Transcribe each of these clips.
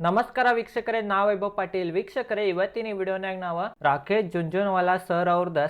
ನಮಸ್ಕಾರ ವೀಕ್ಷಕರೇ ನಾವೈಭವ್ ವೈಭವ್ ಪಾಟೀಲ್. ವೀಕ್ಷಕರೇ ಇವತ್ತಿನ ವಿಡಿಯೋನಾಗ ನಾವು ರಾಕೇಶ್ ಜುಂಜುನ್ವಾಲಾ ಸರ್ ಅವ್ರದ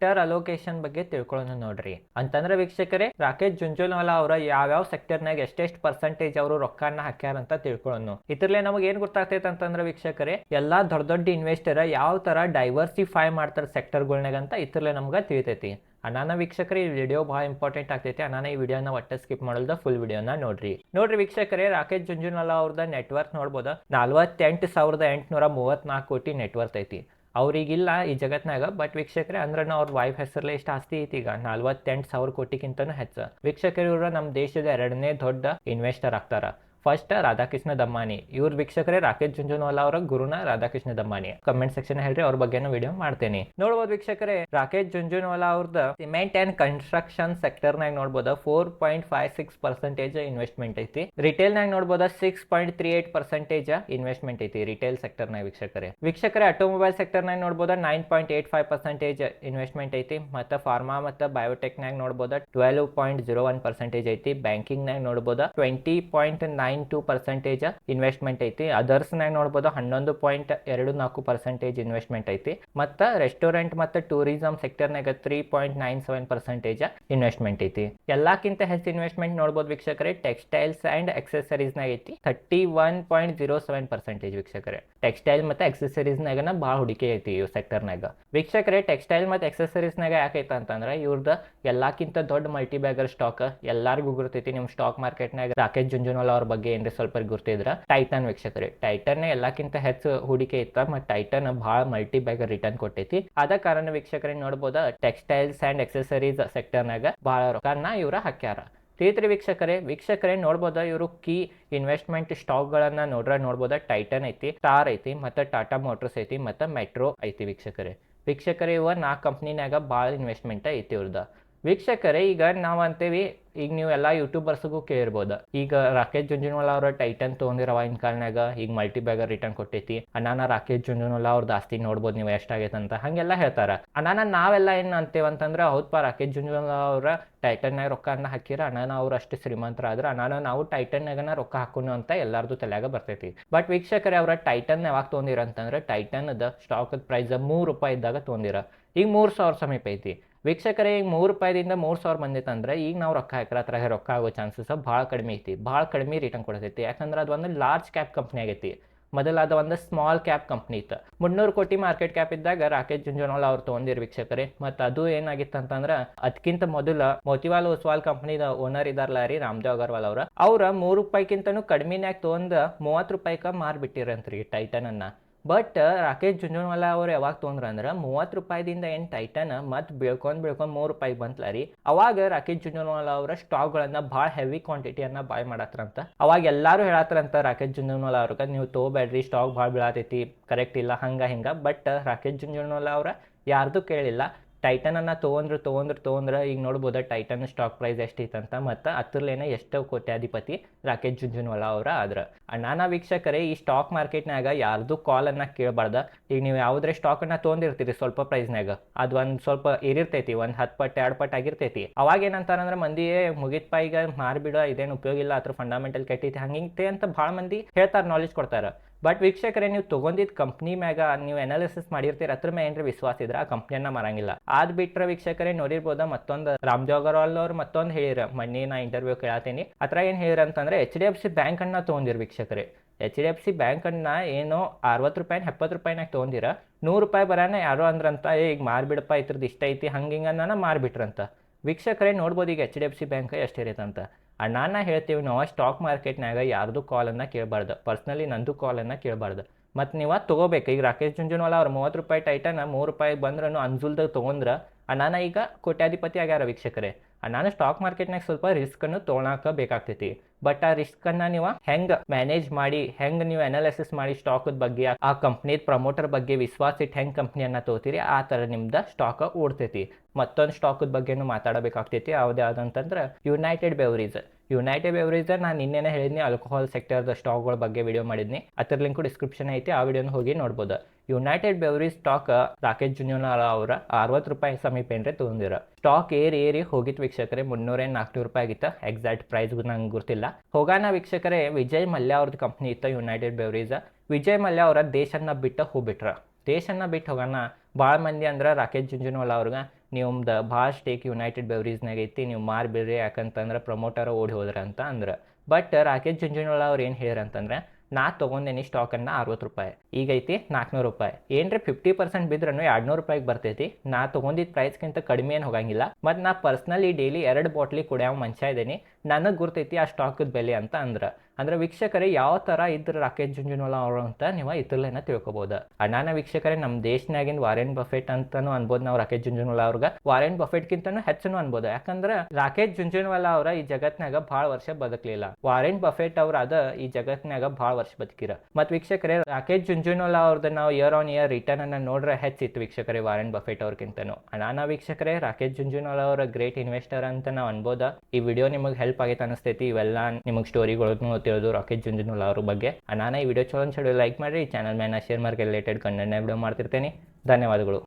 ಸೆಕ್ಟರ್ ಅಲೋಕೇಶನ್ ಬಗ್ಗೆ ತಿಳ್ಕೊಳ್ಳೋಣ ನೋಡ್ರಿ. ಅಂತಂದ್ರೆ ವೀಕ್ಷಕರೇ, ರಾಕೇಶ್ ಜುಂಜುನವಾಲಾ ಅವರ ಯಾವ್ಯಾವ ಸೆಕ್ಟರ್ನಾಗ ಎಷ್ಟೆಷ್ಟು ಪರ್ಸೆಂಟೇಜ್ ಅವರು ರೊಕ್ಕನ ಹಾಕ್ಯಾರ ಅಂತ ತಿಳ್ಕೊಳ್ಳೋಣ. ಇದ್ರಲ್ಲೇ ನಮಗೆ ಏನ್ ಗೊತ್ತಾಗ್ತೈತೆ ಅಂತಂದ್ರೆ ವೀಕ್ಷಕರೇ, ಎಲ್ಲಾ ದೊಡ್ಡ ದೊಡ್ಡ ಇನ್ವೆಸ್ಟರ್ ಯಾವ ತರ ಡೈವರ್ಸಿಫೈ ಮಾಡ್ತಾರೆ ಸೆಕ್ಟರ್ಗಳ್ನಾಗ ಅಂತ ಇದ್ರಲ್ಲೇ ನಮ್ಗೆ ತಿಳಿತೈತಿ. ಅನಾನ ವೀಕ್ಷಕರೇ, ಈ ವಿಡಿಯೋ ಬಹಳ ಇಂಪಾರ್ಟೆಂಟ್ ಆಗ್ತೈತಿ. ಅನಾನ ಈ ವಿಡಿಯೋನ ಒಟ್ಟ ಸ್ಕಿಪ್ ಮಾಡಲ್ದ ಫುಲ್ ವಿಡಿಯೋನ ನೋಡ್ರಿ. ನೋಡ್ರಿ ವೀಕ್ಷಕರೇ, ರಾಕೇಶ್ ಜುಂಜುನವಾಲಾ ಅವ್ರದ ನೆಟ್ವರ್ಕ್ ನೋಡ್ಬೋದ? ನಲ್ವತ್ತೆಂಟು ಸಾವಿರದ ಎಂಟುನೂರ ಮೂವತ್ನಾಲ್ಕು ಕೋಟಿ ನೆಟ್ವರ್ಕ್ ಐತಿ. ಅವ್ರಿಗಿಲ್ಲ ಈ ಜಗತ್ನಾಗ ಬಟ್ ವೀಕ್ಷಕರೇ ಅಂದ್ರೆ ಅವ್ರ ವೈಫ್ ಹೆಸರಲ್ಲೇ ಎಷ್ಟು ಆಸ್ತಿ ಐತಿ ಈಗ. ನಲ್ವತ್ತೆಂಟು ಸಾವಿರ ಕೋಟಿಗಿಂತನೂ ಹೆಚ್ಚು. ವೀಕ್ಷಕರು ನಮ್ಮ ದೇಶದ ಎರಡನೇ ದೊಡ್ಡ ಇನ್ವೆಸ್ಟರ್ ಆಗ್ತಾರ. ಫಸ್ಟ್ ರಾಧಾಕೃಷ್ಣ ದಮ್ಮಾನಿ ಇವ್ರ ವೀಕ್ಷಕರೇ ರಾಕೇಶ್ ಜುಂಜುನವಾಲಾ ಅವರ ಗುರುನ ರಾಧಾಕೃಷ್ಣ ದಮ್ಮಾನಿ ಕಮೆಂಟ್ ಸೆಕ್ಷನ್ ಹೇಳ್ರಿ, ಅವ್ರ ಬಗ್ಗೆನೂ ವಿಡಿಯೋ ಮಾಡ್ತೇನೆ. ನೋಡ್ಬೋದು ವೀಕ್ಷಕರೇ, ರಾಕೇಶ್ ಜುಂಜುನವಾಲಾ ಅವ್ರದ್ದು ಸಿಮೆಂಟ್ ಅಂಡ್ ಕನ್ಸ್ಟ್ರಕ್ಷನ್ ಸೆಕ್ಟರ್ ನಾಗ ನೋಡ್ಬೋದು four point five six percentage investment ಐತಿ. ರಿಟೇಲ್ ನಾಗ ನೋಡ್ಬೋದ six point three eight percentage investment ಐತಿ ರಿಟೇಲ್ ಸೆಕ್ಟರ್ ನಾಗ ವೀಕ್ಷಕರೇ. ವೀಕ್ಷಕರೇ ಆಟೋಮೊಬೈಲ್ ಸೆಕ್ಟರ್ ನಾಗ ನೋಡ್ಬೋದ nine point eight five percentage investment ಐತಿ. ಮತ್ತು ಫಾರ್ಮಾ ಮತ್ತು ಬಯೋಟೆಕ್ನಾಗ ನೋಡ್ಬೋದ twelve point zero one percentage ಐತಿ. ಬ್ಯಾಂಕಿಂಗ್ ನಾಗ ನೋಡ್ಬೋದ twenty point nine two percentage investment ಐತಿ. ಅದರ್ಸ್ನಾಗ ನೋಡ್ಬೋದು ಹನ್ನೊಂದು ಪಾಯಿಂಟ್ ಎರಡು ನಾಲ್ಕು ಪರ್ಸೆಂಟೇಜ್ ಇನ್ವೆಸ್ಟ್ಮೆಂಟ್ ಐತಿ. ಮತ್ತು ರೆಸ್ಟೋರೆಂಟ್ ಮತ್ತು tourism ಸೆಕ್ಟರ್ನಾಗ three point nine seven percentage investment ಐತಿ. ಎಲ್ಲಕ್ಕಿಂತ ಹೆಚ್ಚು ಇನ್ವೆಸ್ಟ್ಮೆಂಟ್ ನೋಡ್ಬೋದು ವೀಕ್ಷಕರೇ ಟೆಕ್ಸ್ಟೈಲ್ಸ್ ಆ್ಯಂಡ್ ಅಕ್ಸೆಸರೀಸ್ನಾಗ ಐತಿ. Thirty one point zero seven percentage ವೀಕ್ಷಕರೇ. ಟೆಕ್ಸ್ಟೈಲ್ ಮತ್ತು ಅಕ್ಸೆಸರೀಸ್ನಾಗನ ಭಾಳ ಹುಡುಕಿ ಐತಿ ಇವ್ ಸೆಕ್ಟರ್ನಾಗ ವೀಕ್ಷಕರೇ ಟೆಕ್ಸ್ಟೈಲ್ ಮತ್ತು ಅಕ್ಸೆಸರೀಸ್ನಾಗ ಯಾಕೈತೆ ಅಂತಂದ್ರೆ ಇವ್ರದ್ದು ಎಲ್ಲಕ್ಕಿಂತ ದೊಡ್ಡ ಮಲ್ಟಿ ಬ್ಯಾಗರ್ ಸ್ಟಾಕ್ ಎಲ್ಲರಿಗೂ ಗುರುತೈತಿ. ನಿಮ್ಮ ಸ್ಟಾಕ್ ಮಾರ್ಕೆಟ್ನಾಗ ರಾಕೇಶ್ ಜುಂಜುನವಾಲಾ ಅವ್ರ ಏನ್ರಿ ಸ್ವಲ್ಪ ಗುರ್ತಿದ್ರ ಟೈಟನ್ ವೀಕ್ಷಕರಿ ಟೈಟನ್ ಎಲ್ಲಕ್ಕಿಂತ ಹೆಚ್ಚು ಹೂಡಿಕೆ ಇತ್ತ, ಮತ್ತ ಟೈಟನ್ ಬಹಳ ಮಲ್ಟಿ ಬ್ಯಾಗ್ ರಿಟರ್ನ್ ಕೊಟ್ಟೈತಿ. ಆದ ಕಾರಣ ವೀಕ್ಷಕರೇ ನೋಡ್ಬೋದ ಟೆಕ್ಸ್ಟೈಲ್ಸ್ ಆ್ಯಂಡ್ ಸೆಕ್ಟರ್ ಸೆಕ್ಟರ್ನಾಗ ಬಹಳ ರೊಕ್ಕನ ಇವ್ರ ಹಾಕ್ಯಾರ. ತೀತ್ರಿ ವೀಕ್ಷಕರೇ ವೀಕ್ಷಕರೇ ನೋಡ್ಬೋದ, ಇವರು ಕೀ ಇನ್ವೆಸ್ಟ್ಮೆಂಟ್ ಸ್ಟಾಕ್ಗಳನ್ನು ನೋಡ್ರ ನೋಡ್ಬೋದ ಟೈಟನ್ ಐತಿ ಸ್ಟಾರ್ ಐತಿ, ಮತ್ತು ಟಾಟಾ ಮೋಟರ್ಸ್ ಐತಿ, ಮತ್ತು ಮೆಟ್ರೋ ಐತಿ ವೀಕ್ಷಕರೇ. ವೀಕ್ಷಕರೇ ಇವ ನಾಲ್ಕು ಕಂಪ್ನಿನಾಗ ಭಾಳ ಇನ್ವೆಸ್ಟ್ಮೆಂಟ್ ಐತಿ ಇವ್ರದ. ವೀಕ್ಷಕರೇ, ಈಗ ನಾವು ಅಂತೇವಿ, ಈಗ ನೀವು ಎಲ್ಲ ಯೂಟ್ಯೂಬರ್ಸ್ಗೂ ಕೇಳಿರ್ಬೋದು ಈಗ ರಾಕೇಶ್ ಜುಂಜುನವಾಲಾ ಅವರ ಟೈಟನ್ ತೊಗೊಂಡಿರೋ ಇನ್ ಕಾಲ್ನಾಗ ಈಗ ಮಲ್ಟಿ ಬ್ಯಾಗರ್ ರಿಟರ್ನ್ ಕೊಟ್ಟೈತಿ. ಅನಾನ ರಾಕೇಶ್ ಜುಂಜುನವಾಲಾ ಅವ್ರದ್ದು ಆಸ್ತಿ ನೋಡ್ಬೋದು ನೀವು ಎಷ್ಟಾಗೈತೆ ಅಂತ. ಹಾಗೆಲ್ಲ ಹೇಳ್ತಾರೆ. ಅನಾನ ನಾವೆಲ್ಲ ಏನು ಅಂತೇವಂತಂದ್ರೆ ಹೌದಪ್ಪ ರಾಕೇಶ್ ಜುಂಜುನವಾಲಾ ಅವರ ಟೈಟನ್ನಾಗ ರೊಕ್ಕನ ಹಾಕಿರ ಅನಾನ ಅವ್ರು ಅಷ್ಟು ಶ್ರೀಮಂತರಾದ್ರೆ ಅನಾನ ನಾವು ಟೈಟನ್ನಾಗನ ರೊಕ್ಕ ಹಾಕೋನು ಅಂತ ಎಲ್ಲಾರ್ದು ತಲೆಯಾಗ ಬರ್ತೈತಿ. ಬಟ್ ವೀಕ್ಷಕರೇ, ಅವರ ಟೈಟನ್ ಯಾವಾಗ ತೊಗೊಂಡಿರ ಅಂತಂದ್ರೆ ಟೈಟನ್ದ ಸ್ಟಾಕ್ ಪ್ರೈಸ್ ಮೂರು ರೂಪಾಯಿ ಇದ್ದಾಗ ತೊಗೊಂಡಿರ. ಈಗ ಮೂರು ಸಾವಿರ ಸಮೀಪ ಐತಿ. ವೀಕ್ಷಕರೇ, ಈಗ ಮೂರು ರೂಪಾಯಿದಿಂದ ಮೂರು ಸಾವಿರ ಬಂದಿತ್ತು ಅಂದ್ರೆ ಈಗ ನಾವು ರೊಕ್ಕ ಹಾಕಿರ ಹತ್ರ ರೊಕ್ಕ ಆಗೋ ಚಾನ್ಸಸ್ ಭಾಳ ಕಡಿಮೆ ಐತಿ. ಭಾಳ ಕಡಿಮೆ ರಿಟರ್ನ್ ಕೊಡತೈತಿ. ಯಾಕಂದ್ರೆ ಅದು ಒಂದು ಲಾರ್ಜ್ ಕ್ಯಾಪ್ ಕಂಪ್ನಿ ಆಗೈತಿ. ಮೊದಲಾದ ಒಂದು ಸ್ಮಾಲ್ ಕ್ಯಾಪ್ ಕಂಪ್ನಿ ಇತ್ತು. ಮುನ್ನೂರು ಕೋಟಿ ಮಾರ್ಕೆಟ್ ಕ್ಯಾಪ್ ಇದ್ದಾಗ ರಾಕೇಶ್ ಜುಂಜುನಾಲ್ ಅವ್ರು ತೊಗೊಂಡಿರು ವೀಕ್ಷಕರೇ. ಮತ್ತು ಅದು ಏನಾಗಿತ್ತು ಅಂತಂದ್ರೆ ಅದಕ್ಕಿಂತ ಮೊದಲು ಮೋತಿವಾಲ್ ಓಸ್ವಾಲ್ ಕಂಪ್ನಿದ ಓನರ್ ಇದಾರಲ್ಲ ರೀ ರಾಮದೇವ್ ಅಗರ್ವಾಲ್ ಅವರು. ಅವ್ರ ಮೂರು ರೂಪಾಯಿಗಿಂತನೂ ಕಡಿಮೆನ್ಯಾಗ ತೊಗೊಂಡು ಮೂವತ್ತು ರೂಪಾಯಿಕ ಮಾರ್ಬಿಟ್ಟಿರಂತ್ರಿ ಟೈಟನನ್ನು. ಬಟ್ ರಾಕೇಶ್ ಜುಂಜುನ್ವಾಲಾ ಅವ್ರು ಯಾವಾಗ ತೊಗೊಂಡ್ರ ಅಂದ್ರೆ ಮೂವತ್ತು ರೂಪಾಯಿದಿಂದ ಏನು ಟೈಟನ್ ಮತ್ತು ಬೆಳ್ಕೊಂಡ್ ಬೆಳ್ಕೊಂಡ್ ಮೂರು ರೂಪಾಯಿಗೆ ಬಂತಲ್ಲ ರೀ. ಅವಾಗ ರಾಕೇಶ್ ಜುಂಜುನ್ವಾಲಾ ಅವರ ಸ್ಟಾಕ್ಗಳನ್ನು ಭಾಳ ಹೆವಿ ಕ್ವಾಂಟಿಟಿಯನ್ನ ಬಾಯ್ ಮಾಡತ್ರಂತ. ಅವಾಗ ಎಲ್ಲರೂ ಹೇಳತ್ರಂತ ರಾಕೇಶ್ ಜುಂಜುನ್ವಾಲಾ ಅವ್ರಿಗೆ, ನೀವು ತೊಗೋಬೇಡ್ರಿ ಸ್ಟಾಕ್ ಭಾಳ ಬೀಳತೈತಿ ಕರೆಕ್ಟ್ ಇಲ್ಲ, ಹಂಗೆ ಹಿಂಗೆ. ಬಟ್ ರಾಕೇಶ್ ಜುಂಜುನ್ವಾಲಾ ಅವ್ರ ಯಾರ್ದು ಕೇಳಿಲ್ಲ. ಟೈಟನ್ ಅನ್ನ ತೊಗೊಂಡ್ರು ತೊಗೊಂಡ್ರು, ತೊಗೊಂಡ್ರೆ, ಈಗ ನೋಡ್ಬೋದು ಟೈಟನ್ ಸ್ಟಾಕ್ ಪ್ರೈಸ್ ಎಷ್ಟಿತ್ತಂತ, ಮತ್ತು ಹತ್ರಲೇನೆ ಎಷ್ಟೋ ಕೋಟ್ಯಾಧಿಪತಿ ರಾಕೇಶ್ ಜುಂಜುನ್ವಾಲಾ ಅವರ ಆದ್ರ. ನಾನಾ ವೀಕ್ಷಕರೇ, ಈ ಸ್ಟಾಕ್ ಮಾರ್ಕೆಟ್ನಾಗ ಯಾರ್ದು ಕಾಲನ್ನು ಕೇಳಬಾರ್ದ. ಈಗ ನೀವು ಯಾವುದ್ರೆ ಸ್ಟಾಕನ್ನು ತೊಗೊಂಡಿರ್ತೀರಿ ಸ್ವಲ್ಪ ಪ್ರೈಸ್ನಾಗ ಅದು ಒಂದು ಸ್ವಲ್ಪ ಏರಿರ್ತೈತಿ, ಒಂದು ಹತ್ತು ಪಟ್ಟು ಎರಡು ಪಟ್ಟು ಆಗಿರ್ತೈತಿ. ಅವಾಗ ಏನಂತಾರಂದ್ರೆ ಮಂದಿ ಮುಗಿತ್ ಈಗ ಮಾರ್ಬಿಡೋ ಇದೇನು ಉಪಯೋಗ ಇಲ್ಲ, ಅದ್ರ ಫಂಡಮೆಂಟಲ್ ಕೆಟ್ಟೈತಿ ಹಂಗಿಂತೆ ಅಂತ ಭಾಳ ಮಂದಿ ಹೇಳ್ತಾರೆ ನಾಲೆಜ್ ಕೊಡ್ತಾರೆ. ಬಟ್ ವೀಕ್ಷಕರೇ, ನೀವು ತೊಗೊಂಡಿದ್ದ ಕಂಪ್ನಿ ಮ್ಯಾಗ ನೀವು ಅನಾಲಿಸಿಸ್ ಮಾಡಿರ್ತೀರ, ಅದ್ರ ಮೇಲೆ ಏನ್ರಿ ವಿಶ್ವಾಸ ಇದ್ರೆ, ಆ ಕಂಪ್ನಿಯನ್ನ ಮಾರಂಗಿಲ್ಲ. ಅದ್ ಬಿಟ್ರೆ ವೀಕ್ಷಕರೇ, ನೋಡಿರ್ಬೋದ, ಮತ್ತೊಂದು ರಾಮ್ ಜೋಗರ್ವಾಲ್ ಅವ್ರು ಮತ್ತೊಂದು ಹೇಳಿರ ಮೊನ್ನೆ ನಾ ಇಂಟರ್ವ್ಯೂ ಕೇಳತ್ತೀನಿ ಅತ್ರ ಏನು ಹೇಳಿರ ಅಂತಂದ್ರೆ H D F C bank ಅನ್ನ ತೊಗೊಂಡಿರ್ ವೀಕ್ಷಕರೇ. H D F C bank ಅನ್ನ ಏನೋ ಅರವತ್ತು ರೂಪಾಯಿನ, ಎಪ್ಪತ್ತು ರೂಪಾಯಿನಾಗ ತಗೊಂಡಿರ. ನೂರು ರೂಪಾಯಿ ಬರಾನ ಯಾರೋ ಅಂದ್ರಂತ ಈಗ ಮಾರ್ಬಿಡಪ್ಪ ಇದ್ರದ್ದು ಇಷ್ಟ ಐತಿ, ಹಂಗೆ ನಾನು ಮಾರ್ಬಿಟ್ರಂತ. ವೀಕ್ಷಕರೇ, ನೋಡ್ಬೋದು ಈಗ H D F C bank ಎಷ್ಟು ಇರೈತಂತ ಅಣ್ಣಾನ ಹೇಳ್ತೀವಿ, ನಾವು ಸ್ಟಾಕ್ ಮಾರ್ಕೆಟ್ನಾಗ ಯಾರ್ದು ಕಾಲನ್ನು ಕೇಳಬಾರ್ದು. ಪರ್ಸ್ನಲಿ ನಂದು ಕಾಲನ್ನು ಕೇಳಬಾರ್ದು. ಮತ್ತು ನೀವು ತೊಗೋಬೇಕು. ಈಗ ರಾಕೇಶ್ ಜುಂಜುನವಾಲ ಅವ್ರು ಮೂವತ್ತು ರೂಪಾಯಿ ಟೈಟನ್ ಮೂರು ರೂಪಾಯಿ ಬಂದ್ರೂ ಅಂಜುಲ್ದಾಗ ತೊಗೊಂಡ್ರೆ, ಅಣ್ಣಾನ ಈಗ ಕೋಟ್ಯಾಧಿಪತಿ ಆಗ್ಯಾರ ವೀಕ್ಷಕರೇ. ನಾನು ಸ್ಟಾಕ್ ಮಾರ್ಕೆಟ್ನಾಗ ಸ್ವಲ್ಪ ರಿಸ್ಕನ್ನು ತೊಗೊಳಕ ಬೇಕಾಗ್ತೈತಿ ಬಟ್ ಆ ರಿಸ್ಕನ್ನು ನೀವು ಹೆಂಗ್ ಮ್ಯಾನೇಜ್ ಮಾಡಿ, ಹೆಂಗ್ ನೀವು ಅನಾಲಿಸಿಸ್ ಮಾಡಿ ಸ್ಟಾಕ್ ಬಗ್ಗೆ, ಆ ಕಂಪ್ನಿದ ಪ್ರಮೋಟರ್ ಬಗ್ಗೆ ವಿಶ್ವಾಸ ಇಟ್ಟು ಹೆಂಗೆ ಕಂಪ್ನಿಯನ್ನು ತೊಗೋತೀರಿ ಆ ತರ ನಿಮ್ದ ಸ್ಟಾಕ್ ಓಡ್ತೈತಿ. ಮತ್ತೊಂದು ಸ್ಟಾಕ್ ಬಗ್ಗೆನೂ ಮಾತಾಡಬೇಕಾಗ್ತೈತಿ. ಯಾವ್ದು ಯಾವ್ದಂತಂದ್ರೆ ಯುನೈಟೆಡ್ ಬೆವರೀಸ್ ಯುನೈಟೆಡ್ ಬೆವರೇಜ್ ನಾನು ನಿನ್ನೆನೇ ಹೇಳಿದ್ನಿ ಆಲ್ಕೋಹಾಲ್ ಸೆಕ್ಟರ್ದ ಸ್ಟಾಕ್ಗಳ ಬಗ್ಗೆ ವಿಡಿಯೋ ಮಾಡಿದ್ನಿ. ಅದ್ರ ಲಿಂಕ್ ಡಿಸ್ಕ್ರಿಪ್ಷನ್ ಐತಿ, ಆ ವಿಡಿಯೋನ ಹೋಗಿ ನೋಡ್ಬೋದು. United beverage stock Rakesh Jhunjhunwala ಅವರ ಅರವತ್ತು ರೂಪಾಯಿ ಸಮೀಪ ಏನ್ರೆ ತೊಗೊಂಡಿರ. ಸ್ಟಾಕ್ ಏರಿ ಏರಿ ಹೋಗಿತ್ತು ವೀಕ್ಷಕರೇ, ಮುನ್ನೂರ ನಾಲ್ಕುನೂರು ರೂಪಾಯಿ ಆಗಿತ್ತು ಎಕ್ಸಾಕ್ಟ್ ಪ್ರೈಸ್ ನಂಗೆ ಗೊತ್ತಿಲ್ಲ. ಹೋಗಾನ ವೀಕ್ಷಕರೇ, ವಿಜಯ್ ಮಲ್ಯ ಅವ್ರದ್ದು ಕಂಪ್ನಿ ಇತ್ತು ಯುನೈಟೆಡ್ ಬೆವರೇಜ್ ವಿಜಯ್ ಮಲ್ಯ ಅವರ ದೇಶನ ಬಿಟ್ಟು ಹೋಗ್ಬಿಟ್ರ ದೇಶನ ಬಿಟ್ಟು ಹೋಗೋಣ ಭಾಳ ಮಂದಿ ಅಂದ್ರೆ ರಾಕೇಶ್ ಜುಂಜುನವಾಲ ಅವ್ರಿಗೆ ನಿಮ್ದು ಭಾಳ ಸ್ಟೇಕ್ ಯುನೈಟೆಡ್ ಬೆವ್ರೀಸ್ನಾಗ ಐತಿ, ನೀವು ಮಾರ್ಬಿಡ್ರಿ, ಯಾಕಂತಂದ್ರೆ ಪ್ರಮೋಟರ್ ಓಡಿ ಹೋದ್ರ ಅಂತ ಅಂದ್ರೆ. ಬಟ್ ರಾಕೇಶ್ ಜುಂಜುನೊಳ ಅವ್ರು ಏನು ಹೇಳ್ರಿ ಅಂತಂದ್ರೆ, ನಾ ತೊಗೊಂಡೇನಿ ಸ್ಟಾಕನ್ನು ಅರವತ್ತು ರೂಪಾಯಿ ಈಗೈತಿ ನಾಲ್ಕುನೂರು ರೂಪಾಯಿ. ಏನ್ರಿ ಫಿಫ್ಟಿ ಪರ್ಸೆಂಟ್ ಬಿದ್ರೂ ಎರಡ್ನೂರು ರೂಪಾಯಿಗೆ ಬರ್ತೈತಿ, ನಾ ತೊಗೊಂಡಿದ್ದ ಪ್ರೈಸ್ಗಿಂತ ಕಡಿಮೆ ಏನು ಹೋಗಂಗಿಲ್ಲ. ಮತ್ತು ನಾ ಪರ್ಸ್ನಲಿ ಡೈಲಿ ಎರಡು ಬಾಟ್ಲಿ ಕುಡಿಯೋ ಮನುಷ್ಯ ಇದ್ದೀನಿ ನನಗೆ ಗುರ್ತೈತಿ ಆ ಸ್ಟಾಕದ ಬೆಲೆ ಅಂತ ಅಂದ್ರೆ. ಅಂದ್ರೆ ವೀಕ್ಷಕರೇ, ಯಾವ ತರ ಇದ್ರ ರಾಕೇಶ್ ಜುಂಜುನ್ವಾಲ ಅವರು ಅಂತ ನೀವು ಇದ್ರಲ್ಲೇನ ತಿಳ್ಕೊಬಹುದು ಅಣ್ಣಾನ ವೀಕ್ಷಕರೇ ನಮ್ಮ ದೇಶನಾಗಿನ ವಾರೆನ್ ಬಫೆಟ್ ಅಂತಾನು ಅನ್ಬೋದು ನಾವು ರಾಕೇಶ್ ಜುಂಜುನ್ವಾಲ ಅವ್ರಿಗೆ. ವಾರೆನ್ ಬಫೆಟ್ಗಿಂತನೂ ಹೆಚ್ಚನು ಅನ್ಬೋದು. ಯಾಕಂದ್ರೆ ರಾಕೇಶ್ ಜುಂಜುನ್ವಾಲಾ ಅವರ ಈ ಜಗತ್ನಾಗ ಬಹಳ ವರ್ಷ ಬದುಕಲಿಲ್ಲ. ವಾರೆನ್ ಬಫೆಟ್ ಅವ್ರ ಅದ ಈ ಜಗತ್ನಾಗ ಬಹಳ ವರ್ಷ ಬದುಕಿರ. ಮತ್ ವೀಕ್ಷಕರೇ, ರಾಕೇಶ್ ಜುಂಜುನ್ವಾಲ ಅವ್ರದ್ದು ನಾವು ಇಯರ್ ಆನ್ ಇಯರ್ ರಿಟರ್ನ್ ಅನ್ನ ನೋಡ್ರೆ ಹೆಚ್ಚಿತ್ತು ವೀಕ್ಷಕರೇ ವಾರೆನ್ ಬಫೆಟ್ ಅವ್ರಕ್ಕಿಂತನೂ ಅಣ್ಣಾನ ವೀಕ್ಷಕರೇ, ರಾಕೇಶ್ ಜುಂಜುನ್ವಾಲ ಅವರ ಗ್ರೇಟ್ ಇನ್ವೆಸ್ಟರ್ ಅಂತ ನಾವು ಅನ್ಬೋದ. ಈ ವಿಡಿಯೋ ನಿಮಗೆ ಹೆಲ್ಪ್ ಆಗೈತೆ ಅನಿಸ್ತೈತಿ ಇವೆಲ್ಲ ನಿಮಗೆ ಸ್ಟೋರಿಗಳನ್ನು ತಿಳಿದು ರಾಕೆಟ್ ಜುಂಜುನುಲ್ಲ ಅವ್ರ ಬಗ್ಗೆ. ನಾನು ಈ ವಿಡಿಯೋ ಚಲೋ ಲೈಕ್ ಮಾಡಿರಿ. ಈ ಚಾನಲ್ ಮೇಲೆ share market related content video ಮಾಡ್ತಿರ್ತೇನೆ. ಧನ್ಯವಾದಗಳು.